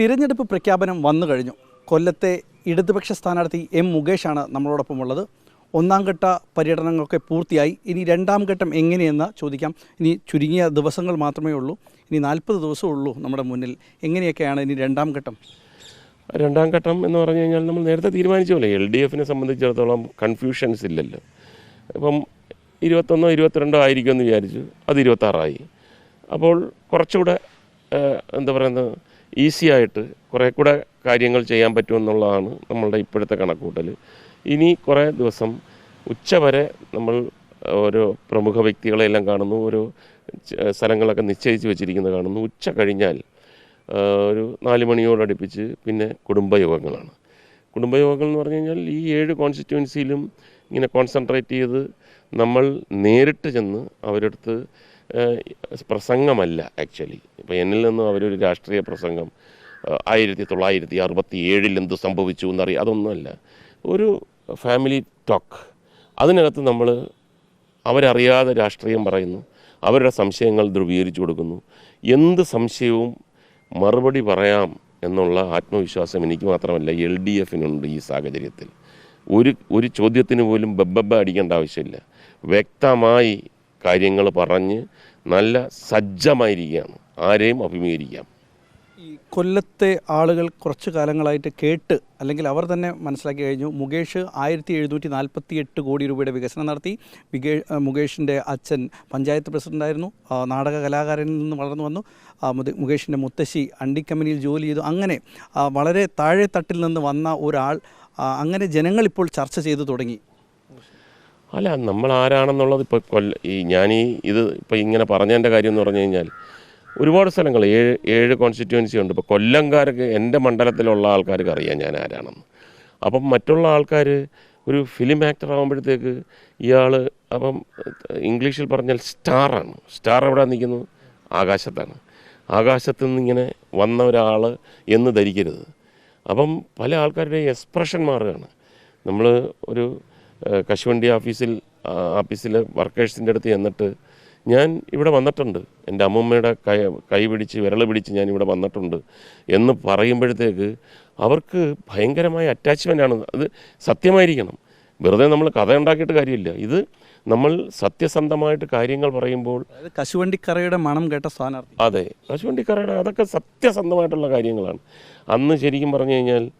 തിരഞ്ഞെടുപ്പ് പ്രഖ്യാപനം വന്നു കഴിഞ്ഞു. കൊല്ലത്തെ ഇടതുപക്ഷ സ്ഥാനാർത്ഥി എം മുകേഷാണ് നമ്മളോടൊപ്പം ഉള്ളത്. ഒന്നാം ഘട്ട പര്യടനങ്ങളൊക്കെ പൂർത്തിയായി. ഇനി രണ്ടാം ഘട്ടം എങ്ങനെയെന്ന് ചോദിക്കാം. ഇനി ചുരുങ്ങിയ ദിവസങ്ങൾ മാത്രമേ ഉള്ളൂ. ഇനി നാൽപ്പത് ദിവസമേ ഉള്ളൂ നമ്മുടെ മുന്നിൽ. എങ്ങനെയൊക്കെയാണ് ഇനി രണ്ടാം ഘട്ടം? രണ്ടാം ഘട്ടം എന്ന് പറഞ്ഞു കഴിഞ്ഞാൽ നമ്മൾ നേരത്തെ തീരുമാനിച്ച പോലെ എൽ ഡി എഫിനെ സംബന്ധിച്ചിടത്തോളം കൺഫ്യൂഷൻസ് ഇല്ലല്ലോ. ഇപ്പം ഇരുപത്തൊന്നോ ഇരുപത്തിരണ്ടോ ആയിരിക്കുമെന്ന് വിചാരിച്ചു. അത് ഇരുപത്താറായി. അപ്പോൾ കുറച്ചുകൂടെ എന്താ പറയുന്നത് ഈസി ആയിട്ട് കുറേ കൂടെ കാര്യങ്ങൾ ചെയ്യാൻ പറ്റുമെന്നുള്ളതാണ് നമ്മളുടെ ഇപ്പോഴത്തെ കണക്കൂട്ടൽ ഇനി കുറേ ദിവസം ഉച്ചവരെ നമ്മൾ ഓരോ പ്രമുഖ വ്യക്തികളെല്ലാം കാണുന്നു. ഓരോ സ്ഥലങ്ങളൊക്കെ നിശ്ചയിച്ച് വെച്ചിരിക്കുന്നത് കാണുന്നു. ഉച്ച കഴിഞ്ഞാൽ ഒരു നാല് മണിയോടടുപ്പിച്ച് പിന്നെ കുടുംബയോഗങ്ങളാണ്. കുടുംബയോഗങ്ങൾ എന്ന് പറഞ്ഞു കഴിഞ്ഞാൽ ഈ ഏഴ് കോൺസ്റ്റിറ്റ്യുവൻസിയിലും ഇങ്ങനെ കോൺസെൻട്രേറ്റ് ചെയ്ത് നമ്മൾ നേരിട്ട് ചെന്ന് അവരടുത്ത് പ്രസംഗമല്ല ആക്ച്വലി ഇപ്പോൾ എന്നിൽ നിന്നും അവരൊരു രാഷ്ട്രീയ പ്രസംഗം ആയിരത്തി തൊള്ളായിരത്തി അറുപത്തി ഏഴിൽ എന്ത് സംഭവിച്ചു എന്നറിയാം. അതൊന്നുമല്ല. ഒരു ഫാമിലി ടോക്ക് അതിനകത്ത് നമ്മൾ അവരറിയാതെ രാഷ്ട്രീയം പറയുന്നു. അവരുടെ സംശയങ്ങൾ ധ്രുവീകരിച്ചു കൊടുക്കുന്നു. എന്ത് സംശയവും മറുപടി പറയാം എന്നുള്ള ആത്മവിശ്വാസം എനിക്ക് മാത്രമല്ല എൽ ഡി എഫിനുണ്ട് ഈ സാഹചര്യത്തിൽ. ഒരു ഒരു ചോദ്യത്തിന് പോലും ബബ്ബബ്ബ അടിക്കേണ്ട ആവശ്യമില്ല. വ്യക്തമായി കാര്യങ്ങൾ പറഞ്ഞ് നല്ല സജ്ജമായിരിക്കുകയാണ്. ആരെയും അഭിമുഖീകരിക്കാം. ഈ കൊല്ലത്തെ ആളുകൾ കുറച്ച് കാലങ്ങളായിട്ട് കേട്ട് അല്ലെങ്കിൽ അവർ തന്നെ മനസ്സിലാക്കി കഴിഞ്ഞു. മുകേഷ് ആയിരത്തി എഴുന്നൂറ്റി നാൽപ്പത്തി എട്ട് കോടി രൂപയുടെ വികസനം നടത്തി. വികേ മുകേഷിന്റെ അച്ഛൻ പഞ്ചായത്ത് പ്രസിഡന്റായിരുന്നു നാടക കലാകാരനിൽ നിന്ന് വളർന്നു വന്നു. മുകേഷിന്റെ മുത്തശ്ശി അണ്ടിക്കമ്പനിയിൽ ജോലി ചെയ്തു. അങ്ങനെ വളരെ താഴെ തട്ടിൽ നിന്ന് വന്ന ഒരാൾ അങ്ങനെ ജനങ്ങളിപ്പോൾ ചർച്ച ചെയ്തു തുടങ്ങി. അല്ല നമ്മൾ ആരാണെന്നുള്ളത് ഇപ്പോൾ കൊല്ല ഈ ഈ ഇത് ഇപ്പോൾ ഇങ്ങനെ പറഞ്ഞതിന്റെ കാര്യം എന്ന് പറഞ്ഞു കഴിഞ്ഞാൽ ഒരുപാട് സ്ഥലങ്ങൾ ഏഴ് ഏഴ് കോൺസ്റ്റിറ്റ്യുവൻസി ഉണ്ട്. ഇപ്പോൾ കൊല്ലംകാർക്ക് എന്റെ മണ്ഡലത്തിലുള്ള ആൾക്കാർക്ക് അറിയാം ഞാൻ ആരാണെന്ന്. അപ്പം മറ്റുള്ള ആൾക്കാർ ഒരു ഫിലിം ആക്ടർ ആകുമ്പോഴത്തേക്ക് ഇയാൾ അപ്പം ഇംഗ്ലീഷിൽ പറഞ്ഞാൽ സ്റ്റാറാണ്. സ്റ്റാർ എവിടെ നിൽക്കുന്നു? ആകാശത്താണ്. ആകാശത്ത് നിന്ന് ഇങ്ങനെ വന്ന ഒരാൾ എന്ന് ധരിക്കരുത്. അപ്പം പല ആൾക്കാരുടെ എക്സ്പ്രഷൻ മാറുകയാണ്. നമ്മൾ ഒരു കശുവണ്ടി ഓഫീസിൽ ഓഫീസിലെ വർക്കേഴ്സിന്റെ അടുത്ത് ചെന്നിട്ട് ഞാൻ ഇവിടെ വന്നിട്ടുണ്ട്. എന്റെ അമ്മൂമ്മയുടെ കൈ കൈ പിടിച്ച് വിരൽ പിടിച്ച് ഞാൻ ഇവിടെ വന്നിട്ടുണ്ട് എന്ന് പറയുമ്പോഴത്തേക്ക് അവർക്ക് ഭയങ്കരമായ അറ്റാച്ച്മെന്റ് ആണ്. അത് സത്യമായിരിക്കണം. വെറുതെ നമ്മൾ കഥ ഉണ്ടാക്കിയിട്ട് കാര്യമില്ല. ഇത് നമ്മൾ സത്യസന്ധമായിട്ട് കാര്യങ്ങൾ പറയുമ്പോൾ കശുവണ്ടിക്കറയുടെ മണം കേട്ട സ്ഥാനാർത്ഥി. അതെ കശുവണ്ടിക്കറയുടെ അതൊക്കെ സത്യസന്ധമായിട്ടുള്ള കാര്യങ്ങളാണ്. അന്ന് ശരിക്കും പറഞ്ഞു കഴിഞ്ഞാൽ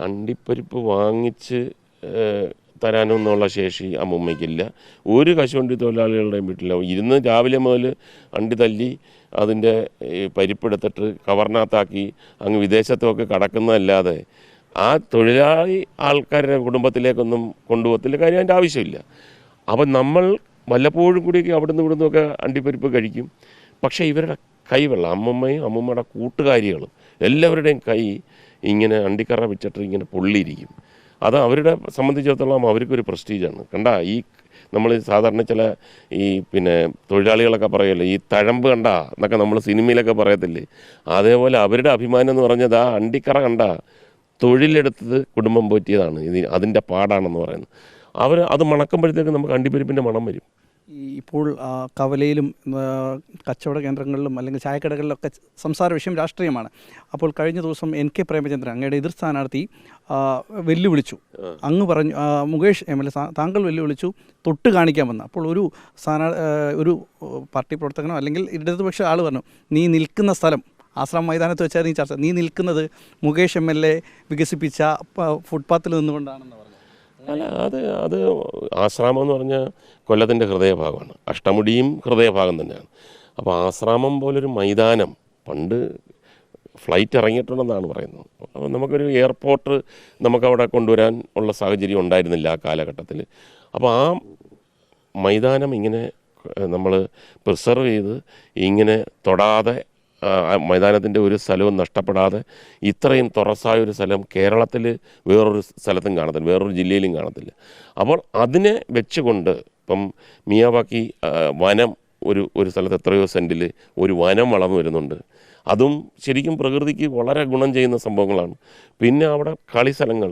അണ്ടിപ്പരിപ്പ് വാങ്ങിച്ച് തരാനൊന്നുള്ള ശേഷി അമ്മൂമ്മയ്ക്കില്ല. ഒരു കശുവണ്ടി തൊഴിലാളികളുടെയും വീട്ടില്ല ഇരുന്ന് രാവിലെ മുതൽ അണ്ടി തല്ലി അതിന്റെ പരിപ്പെടുത്തിട്ട് കവറിനകത്താക്കി അങ്ങ് വിദേശത്തൊക്കെ കടക്കുന്നതല്ലാതെ ആ തൊഴിലാളി ആൾക്കാരുടെ കുടുംബത്തിലേക്കൊന്നും കൊണ്ടുപോകത്തില്ല. കാര്യം അതിന്റെ ആവശ്യമില്ല. അപ്പം നമ്മൾ വല്ലപ്പോഴും കൂടിയൊക്കെ അവിടുന്ന് ഇവിടുന്ന് ഒക്കെ അണ്ടിപ്പരിപ്പ് കഴിക്കും. പക്ഷേ ഇവരുടെ കൈവെള്ളം അമ്മമ്മയും അമ്മമ്മയുടെ കൂട്ടുകാരികളും എല്ലാവരുടെയും കൈ ഇങ്ങനെ അണ്ടിക്കറ വെച്ചിട്ട് ഇങ്ങനെ പൊള്ളിയിരിക്കും. അത് അവരുടെ സംബന്ധിച്ചിടത്തോളം അവർക്കൊരു പ്രസ്റ്റീജാണ്. കണ്ട ഈ നമ്മൾ സാധാരണ ചില ഈ പിന്നെ തൊഴിലാളികളൊക്കെ പറയല്ലേ ഈ തഴമ്പ് കണ്ട എന്നൊക്കെ നമ്മൾ സിനിമയിലൊക്കെ പറയത്തില്ലേ? അതേപോലെ അവരുടെ അഭിമാനം എന്ന് പറഞ്ഞത് ആ അണ്ടിക്കറ കണ്ട തൊഴിലെടുത്തത് കുടുംബം പോറ്റിയതാണ്. ഇത് അതിന്റെ പാടാണെന്ന് പറയുന്നത്. അവർ അത് മണക്കുമ്പോഴത്തേക്ക് നമുക്ക് അണ്ടിപ്പരിപ്പിന്റെ മണം വരും. ഇപ്പോൾ കവലയിലും കച്ചവട കേന്ദ്രങ്ങളിലും അല്ലെങ്കിൽ ചായക്കടകളിലൊക്കെ സംസാര വിഷയം രാഷ്ട്രീയമാണ്. അപ്പോൾ കഴിഞ്ഞ ദിവസം എൻ കെ പ്രേമചന്ദ്രൻ അങ്ങയുടെ എതിർ സ്ഥാനാർത്ഥി വെല്ലുവിളിച്ചു. അങ്ങ് പറഞ്ഞു മുകേഷ് എം എൽ എ താങ്കൾ വെല്ലുവിളിച്ചു തൊട്ട് കാണിക്കാൻ വന്ന. അപ്പോൾ ഒരു സ്ഥാനാ ഒരു പാർട്ടി പ്രവർത്തകനോ അല്ലെങ്കിൽ ഇടതുപക്ഷ ആൾ പറഞ്ഞു നീ നിൽക്കുന്ന സ്ഥലം ആശ്രമ മൈതാനത്ത് വെച്ചാൽ നീ ചർച്ച. നീ നിൽക്കുന്നത് മുകേഷ് എം എൽ എ വികസിപ്പിച്ച ഫുട്പാത്തിൽ നിന്നുകൊണ്ടാണെന്ന് പറഞ്ഞു. അല്ല അത് അത് ആശ്രാമം എന്ന് പറഞ്ഞാൽ കൊല്ലത്തിന്റെ ഹൃദയഭാഗമാണ്. അഷ്ടമുടിയും ഹൃദയഭാഗം തന്നെയാണ്. അപ്പോൾ ആശ്രാമം പോലൊരു മൈതാനം പണ്ട് ഫ്ലൈറ്റ് ഇറങ്ങിയിട്ടുണ്ടെന്നാണ് പറയുന്നത്. അപ്പോൾ നമുക്കൊരു എയർപോർട്ട് നമുക്കവിടെ കൊണ്ടുവരാൻ ഉള്ള സാഹചര്യം ഉണ്ടായിരുന്നില്ല ആ കാലഘട്ടത്തിൽ അപ്പോൾ ആ മൈതാനം ഇങ്ങനെ നമ്മൾ പ്രിസർവ് ചെയ്ത് ഇങ്ങനെ തൊടാതെ മൈതാനത്തിന്റെ ഒരു സ്ഥലവും നഷ്ടപ്പെടാതെ ഇത്രയും തുറസായ ഒരു സ്ഥലം കേരളത്തിൽ വേറൊരു സ്ഥലത്തും കാണത്തില്ല വേറൊരു ജില്ലയിലും കാണത്തില്ല. അപ്പോൾ അതിനെ വെച്ചുകൊണ്ട് ഇപ്പം മിയാവാക്കി വനം ഒരു ഒരു സ്ഥലത്ത് എത്രയോ സെന്റിൽ ഒരു വനം വളർന്നു വരുന്നുണ്ട്. അതും ശരിക്കും പ്രകൃതിക്ക് വളരെ ഗുണം ചെയ്യുന്ന സംഭവങ്ങളാണ്. പിന്നെ അവിടെ കളി സ്ഥലങ്ങൾ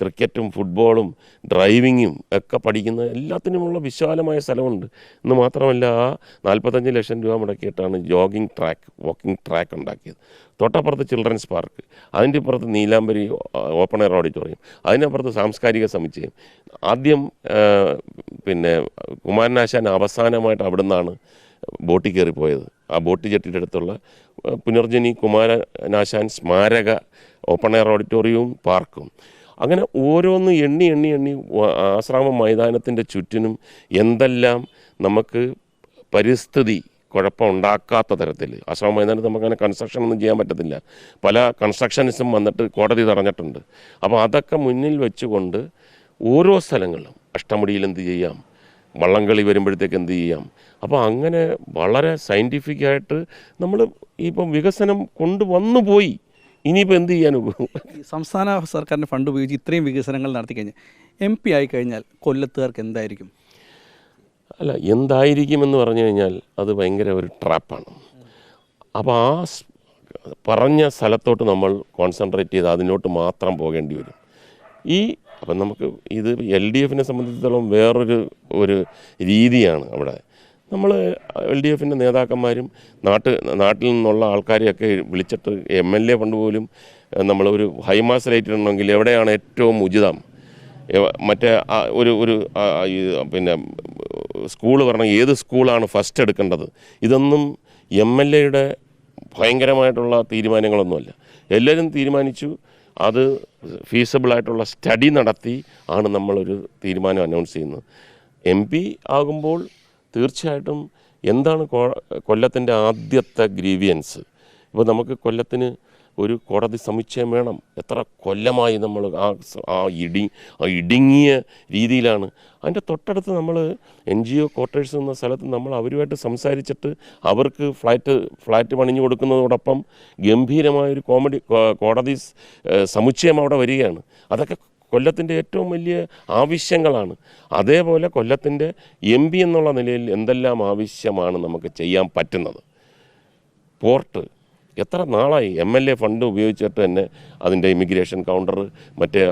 ക്രിക്കറ്റും ഫുട്ബോളും ഡ്രൈവിങ്ങും ഒക്കെ പഠിക്കുന്ന എല്ലാത്തിനുമുള്ള വിശാലമായ സ്ഥലമുണ്ട്. എന്ന് മാത്രമല്ല ആ നാൽപ്പത്തഞ്ച് ലക്ഷം രൂപ മുടക്കിയിട്ടാണ് ജോഗിങ് ട്രാക്ക് വാക്കിംഗ് ട്രാക്ക് ഉണ്ടാക്കിയത്. തൊട്ടപ്പുറത്ത് ചിൽഡ്രൻസ് പാർക്ക് അതിന്റെ ഇപ്പുറത്ത് നീലാംബരി ഓപ്പൺ എയർ ഓഡിറ്റോറിയം അതിനപ്പുറത്ത് സാംസ്കാരിക സമുച്ചയം. ആദ്യം പിന്നെ കുമാരനാശാൻ അവസാനമായിട്ട് അവിടെ നിന്നാണ് ബോട്ടിൽ കയറിപ്പോയത്. ആ ബോട്ട് ജെട്ടിയുടെ അടുത്തുള്ള പുനർജനി കുമാരനാശാൻ സ്മാരക ഓപ്പൺ എയർ ഓഡിറ്റോറിയവും പാർക്കും അങ്ങനെ ഓരോന്ന് എണ്ണി എണ്ണി എണ്ണി ആശ്രാമ മൈതാനത്തിന്റെ ചുറ്റിനും എന്തെല്ലാം നമുക്ക് പരിസ്ഥിതി കുഴപ്പമുണ്ടാക്കാത്ത തരത്തിൽ ആശ്രമ മൈതാനത്ത് നമുക്ക് അങ്ങനെ കൺസ്ട്രക്ഷൻ ഒന്നും ചെയ്യാൻ പറ്റത്തില്ല. പല കൺസ്ട്രക്ഷൻസും വന്നിട്ട് കോടതി തടഞ്ഞിട്ടുണ്ട്. അപ്പോൾ അതൊക്കെ മുന്നിൽ വെച്ചുകൊണ്ട് ഓരോ സ്ഥലങ്ങളിലും അഷ്ടമുടിയിൽ എന്ത് ചെയ്യാം? വള്ളംകളി വരുമ്പോഴത്തേക്ക് എന്ത് ചെയ്യാം? അപ്പോൾ അങ്ങനെ വളരെ സയന്റിഫിക്കായിട്ട് നമ്മൾ ഇപ്പം വികസനം കൊണ്ടുവന്നു പോയി. ഇനിയിപ്പോൾ എന്ത് ചെയ്യാൻ സംസ്ഥാന സർക്കാരിന്റെ ഫണ്ട് ഉപയോഗിച്ച് ഇത്രയും വികസനങ്ങൾ നടത്തി കഴിഞ്ഞാൽ എം പി ആയി കഴിഞ്ഞാൽ കൊല്ലത്തുകാർക്ക് എന്തായിരിക്കും? അല്ല എന്തായിരിക്കും എന്ന് പറഞ്ഞു കഴിഞ്ഞാൽ അത് ഭയങ്കര ഒരു ട്രാപ്പാണ് അപ്പോൾ ആ പറഞ്ഞ സ്ഥലത്തോട്ട് നമ്മൾ കോൺസെൻട്രേറ്റ് ചെയ്ത് അതിനോട്ട് മാത്രം പോകേണ്ടി വരും. ഈ അപ്പം നമുക്ക് ഇത് എൽ ഡി എഫിനെ സംബന്ധിച്ചിടത്തോളം വേറൊരു ഒരു രീതിയാണ് അവിടെ. നമ്മൾ എൽ ഡി എഫിന്റെ നേതാക്കന്മാരും നാട്ട് നാട്ടിൽ നിന്നുള്ള ആൾക്കാരെയൊക്കെ വിളിച്ചിട്ട് എം എൽ എ ഫണ്ട് പോലും നമ്മൾ ഒരു ഹൈമാസ് റേറ്റ് ഉണ്ടെങ്കിൽ എവിടെയാണ് ഏറ്റവും ഉചിതം? മറ്റേ ഒരു ഒരു പിന്നെ സ്കൂൾ പറഞ്ഞാൽ ഏത് സ്കൂളാണ് ഫസ്റ്റ് എടുക്കേണ്ടത്? ഇതൊന്നും എം എൽ എയുടെ ഭയങ്കരമായിട്ടുള്ള തീരുമാനങ്ങളൊന്നുമല്ല. എല്ലാവരും തീരുമാനിച്ചു അത് ഫീസബിളായിട്ടുള്ള സ്റ്റഡി നടത്തി ആണ് നമ്മളൊരു തീരുമാനം അനൗൺസ് ചെയ്യുന്നത്. എം പി ആകുമ്പോൾ തീർച്ചയായിട്ടും എന്താണ് കൊല്ലത്തിന്റെ ആദ്യത്തെ ഗ്രീവിയൻസ്? ഇപ്പോൾ നമുക്ക് കൊല്ലത്തിന് ഒരു കോടതി സമുച്ചയം വേണം. എത്ര കൊല്ലമായി നമ്മൾ ആ ആ ഇടി ആ ഇടുങ്ങിയ രീതിയിലാണ്. അതിന്റെ തൊട്ടടുത്ത് നമ്മൾ എൻ ജി ഒ ക്വാർട്ടേഴ്സ് എന്ന സ്ഥലത്ത് നമ്മൾ അവരുമായിട്ട് സംസാരിച്ചിട്ട് അവർക്ക് ഫ്ലാറ്റ് ഫ്ലാറ്റ് പണിഞ്ഞു കൊടുക്കുന്നതോടൊപ്പം ഗംഭീരമായൊരു കോമഡി കോടതി സമുച്ചയം അവിടെ വരികയാണ്. അതൊക്കെ കൊല്ലത്തിന്റെ ഏറ്റവും വലിയ ആവശ്യങ്ങളാണ്. അതേപോലെ കൊല്ലത്തിന്റെ എം പി എന്നുള്ള നിലയിൽ എന്തെല്ലാം ആവശ്യമാണ് നമുക്ക് ചെയ്യാൻ പറ്റുന്നത്? പോർട്ട് എത്ര നാളായി എം എൽ എ ഫണ്ട് ഉപയോഗിച്ചിട്ട് തന്നെ അതിന്റെ ഇമിഗ്രേഷൻ കൗണ്ടർ മറ്റേ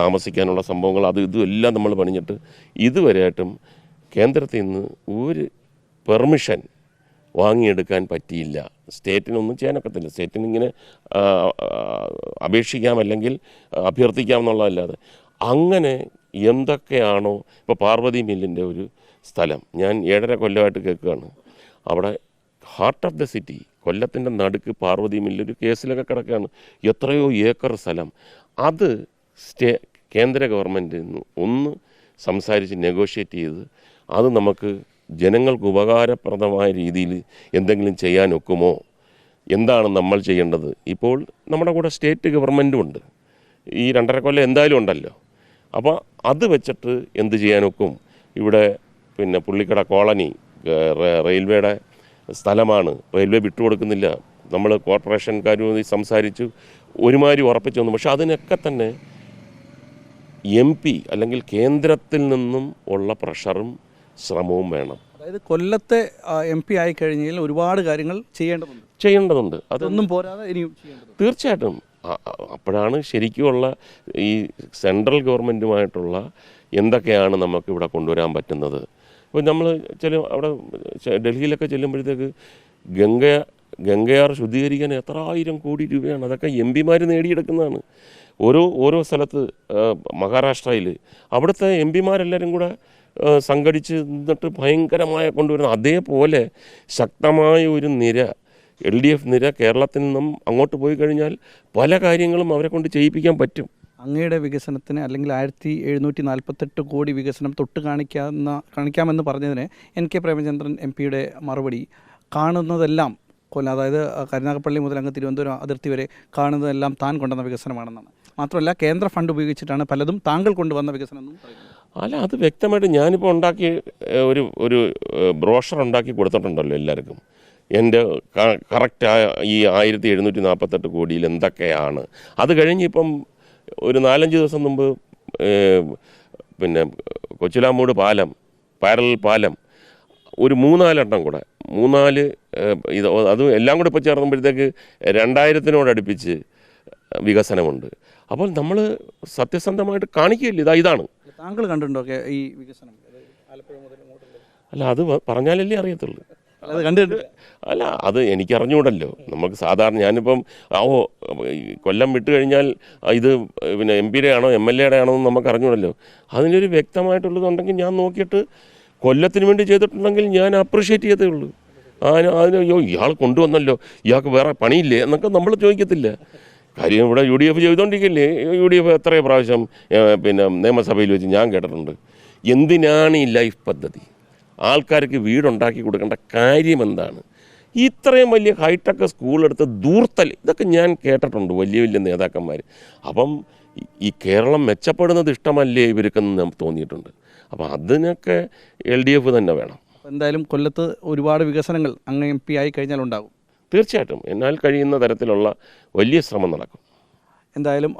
താമസിക്കാനുള്ള സംഭവങ്ങൾ അത് ഇതും എല്ലാം നമ്മൾ പണിഞ്ഞിട്ട് ഇതുവരെയായിട്ടും കേന്ദ്രത്തിൽ നിന്ന് ഒരു പെർമിഷൻ വാങ്ങിയെടുക്കാൻ പറ്റിയില്ല. സ്റ്റേറ്റിനൊന്നും ചെയ്യാനൊക്കത്തില്ല. സ്റ്റേറ്റിന് ഇങ്ങനെ അപേക്ഷിക്കാം അല്ലെങ്കിൽ അഭ്യർത്ഥിക്കാം എന്നുള്ളതല്ലാതെ. അങ്ങനെ എന്തൊക്കെയാണോ ഇപ്പോൾ പാർവതി മില്ലിന്റെ ഒരു സ്ഥലം ഞാൻ ഏഴര കൊല്ലമായിട്ട് കേൾക്കുകയാണ്. അവിടെ ഹാർട്ട് ഓഫ് ദ സിറ്റി കൊല്ലത്തിന്റെ നടുക്ക് പാർവതി മില്ലൊരു കേസിലൊക്കെ കിടക്കുകയാണ്. എത്രയോ ഏക്കർ സ്ഥലം. അത് സ്റ്റേ കേന്ദ്ര ഗവൺമെന്റിൽ നിന്ന് ഒന്ന് സംസാരിച്ച് നെഗോഷിയേറ്റ് ചെയ്ത് അത് നമുക്ക് ജനങ്ങൾക്ക് ഉപകാരപ്രദമായ രീതിയിൽ എന്തെങ്കിലും ചെയ്യാൻ ഒക്കുമോ? എന്താണ് നമ്മൾ ചെയ്യേണ്ടത്? ഇപ്പോൾ നമ്മുടെ കൂടെ സ്റ്റേറ്റ് ഗവൺമെന്റും ഉണ്ട്. ഈ രണ്ടര കൊല്ലം എന്തായാലും ഉണ്ടല്ലോ. അപ്പോൾ അത് വെച്ചിട്ട് എന്ത് ചെയ്യാനൊക്കും ഇവിടെ പിന്നെ പുള്ളിക്കട കോളനി റെയിൽവേയുടെ സ്ഥലമാണ്. റെയിൽവേ വിട്ടുകൊടുക്കുന്നില്ല. നമ്മൾ കോർപ്പറേഷൻകാരുമായി സംസാരിച്ചു ഒരുമാതിരി ഉറപ്പിച്ചു വന്നു. പക്ഷെ അതിനൊക്കെ തന്നെ എം പി അല്ലെങ്കിൽ കേന്ദ്രത്തിൽ നിന്നും ഉള്ള പ്രഷറും ശ്രമവും വേണം. അതായത് കൊല്ലത്തെ എം പി ആയി കഴിഞ്ഞാൽ ഒരുപാട് കാര്യങ്ങൾ ചെയ്യേണ്ടതുണ്ട്. ചെയ്യേണ്ടതുണ്ട്. അതൊന്നും പോരാതെ ഇനിയും തീർച്ചയായിട്ടും. അപ്പോഴാണ് ശരിക്കുമുള്ള ഈ സെൻട്രൽ ഗവൺമെന്റുമായിട്ടുള്ള എന്തൊക്കെയാണ് നമുക്ക് ഇവിടെ കൊണ്ടുവരാൻ പറ്റുന്നത്? ഇപ്പോൾ നമ്മൾ ചില അവിടെ ഡൽഹിയിലൊക്കെ ചെല്ലുമ്പോഴത്തേക്ക് ഗംഗ ഗംഗയാർ ശുദ്ധീകരിക്കാൻ എത്ര ആയിരം കോടി രൂപയാണ്. അതൊക്കെ എം പിമാർ നേടിയെടുക്കുന്നതാണ്. ഓരോ ഓരോ സ്ഥലത്ത് മഹാരാഷ്ട്രയിൽ. അവിടുത്തെ എം പിമാരെല്ലാവരും കൂടെ സംഘടിച്ച് നിന്നിട്ട് ഭയങ്കരമായ കൊണ്ടുവരുന്ന അതേപോലെ ശക്തമായ ഒരു നിര എൽ ഡി എഫ് നിര കേരളത്തിൽ നിന്നും അങ്ങോട്ട് പോയി കഴിഞ്ഞാൽ പല കാര്യങ്ങളും അവരെ കൊണ്ട് ചെയ്യിപ്പിക്കാൻ പറ്റും. അങ്ങയുടെ വികസനത്തിന് അല്ലെങ്കിൽ ആയിരത്തി എഴുന്നൂറ്റി നാൽപ്പത്തെട്ട് കോടി വികസനം തൊട്ട് കാണിക്കാവുന്ന കാണിക്കാമെന്ന് പറഞ്ഞതിന് എൻ കെ പ്രേമചന്ദ്രൻ എം പിയുടെ മറുപടി. കാണുന്നതെല്ലാം കൊല്ലം അതായത് കരുനാഗപ്പള്ളി മുതൽ അങ്ങ് തിരുവനന്തപുരം അതിർത്തി വരെ കാണുന്നതെല്ലാം താൻ കൊണ്ടുവന്ന വികസനമാണെന്നാണ്. മാത്രമല്ല കേന്ദ്ര ഫണ്ട് ഉപയോഗിച്ചിട്ടാണ് പലതും താങ്കൾ കൊണ്ടുവന്ന വികസനം എന്നും അല്ല അത് വ്യക്തമായിട്ട് ഞാനിപ്പോൾ ഉണ്ടാക്കി ഒരു ഒരു ബ്രോഷർ ഉണ്ടാക്കി കൊടുത്തിട്ടുണ്ടല്ലോ എല്ലാവർക്കും. എന്റെ കറക്റ്റായ ഈ ആയിരത്തി എഴുന്നൂറ്റി നാൽപ്പത്തെട്ട് കോടിയിൽ എന്തൊക്കെയാണ്? അത് കഴിഞ്ഞ് ഇപ്പം ഒരു നാലഞ്ച് ദിവസം മുമ്പ് പിന്നെ കൊച്ചിലാമൂട് പാലം പാരൽ പാലം ഒരു മൂന്നാലെണ്ണം കൂടെ. മൂന്നാൽ ഇത് അത് എല്ലാം കൂടെ ഇപ്പോൾ ചേർന്നുമ്പോഴത്തേക്ക് രണ്ടായിരത്തിനോടടുപ്പിച്ച് വികസനമുണ്ട്. അപ്പോൾ നമ്മൾ സത്യസന്ധമായിട്ട് കാണിക്കുകയില്ല ഇതാ ഇതാണ്. താങ്കൾ കണ്ടിട്ടുണ്ടോ ഈ വികസനം? അല്ല അത് പറഞ്ഞാലല്ലേ അറിയത്തുള്ളൂ. അത് കണ്ടിട്ട് അല്ല അത് എനിക്ക് അറിഞ്ഞുകൂടല്ലോ നമുക്ക് സാധാരണ ഞാനിപ്പം ആവോ കൊല്ലം വിട്ട് കഴിഞ്ഞാൽ ഇത് പിന്നെ എം പിയുടെ ആണോ എം എൽ എയുടെ ആണോ എന്ന് നമുക്ക് അറിഞ്ഞൂടല്ലോ അതിനൊരു വ്യക്തമായിട്ടുള്ളതുണ്ടെങ്കിൽ ഞാൻ നോക്കിയിട്ട് കൊല്ലത്തിന് വേണ്ടി ചെയ്തിട്ടുണ്ടെങ്കിൽ ഞാൻ അപ്രിഷ്യേറ്റ് ചെയ്തേ ഉള്ളൂ. ആ അതിന് അയ്യോ ഇയാൾ കൊണ്ടുവന്നല്ലോ. ഇയാൾക്ക് വേറെ പണിയില്ലേ എന്നൊക്കെ നമ്മൾ ചോദിക്കത്തില്ല. കാര്യം ഇവിടെ യു ഡി എഫ് ചെയ്തുകൊണ്ടിരിക്കില്ലേ യു ഡി എഫ് എത്രയോ പ്രാവശ്യം പിന്നെ നിയമസഭയിൽ വെച്ച് ഞാൻ കേട്ടിട്ടുണ്ട്. എന്തിനാണ് ഈ ലൈഫ് പദ്ധതി? ആൾക്കാർക്ക് വീടുണ്ടാക്കി കൊടുക്കേണ്ട കാര്യം എന്താണ് ഇത്രയും വലിയ ഹൈടെക് സ്കൂളെടുത്ത് ദൂർത്തൽ ഇതൊക്കെ ഞാൻ കേട്ടിട്ടുണ്ട് വലിയ വലിയ നേതാക്കന്മാർ അപ്പം ഈ- കേരളം മെച്ചപ്പെടുന്നത് ഇഷ്ടമല്ലേ ഇവർക്കെന്ന് നമുക്ക് തോന്നിയിട്ടുണ്ട്. അപ്പം അതിനൊക്കെ എൽ ഡി എഫ് തന്നെ വേണം. അപ്പോൾ എന്തായാലും കൊല്ലത്ത് ഒരുപാട് വികസനങ്ങൾ അങ്ങ് എം പി ആയി കഴിഞ്ഞാൽ ഉണ്ടാകും തീർച്ചയായിട്ടും. എന്നാൽ കഴിയുന്ന തരത്തിലുള്ള വലിയ ശ്രമം നടക്കും. എന്തായാലും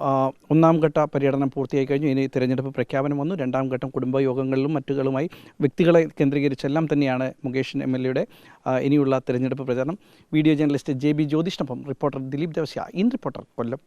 ഒന്നാം ഘട്ട പര്യടനം പൂർത്തിയായി കഴിഞ്ഞു. ഇനി തിരഞ്ഞെടുപ്പ് പ്രഖ്യാപനം വന്നു. രണ്ടാം ഘട്ടം കുടുംബയോഗങ്ങളിലും മറ്റുകളുമായി വ്യക്തികളെ കേന്ദ്രീകരിച്ചെല്ലാം തന്നെയാണ് മുകേഷ് എം എൽ എയുടെ ഇനിയുള്ള തിരഞ്ഞെടുപ്പ് പ്രചാരണം. Video journalist J B ജ്യോതിഷിനൊപ്പം reporter Dileep Devasya. In reporter Kollam.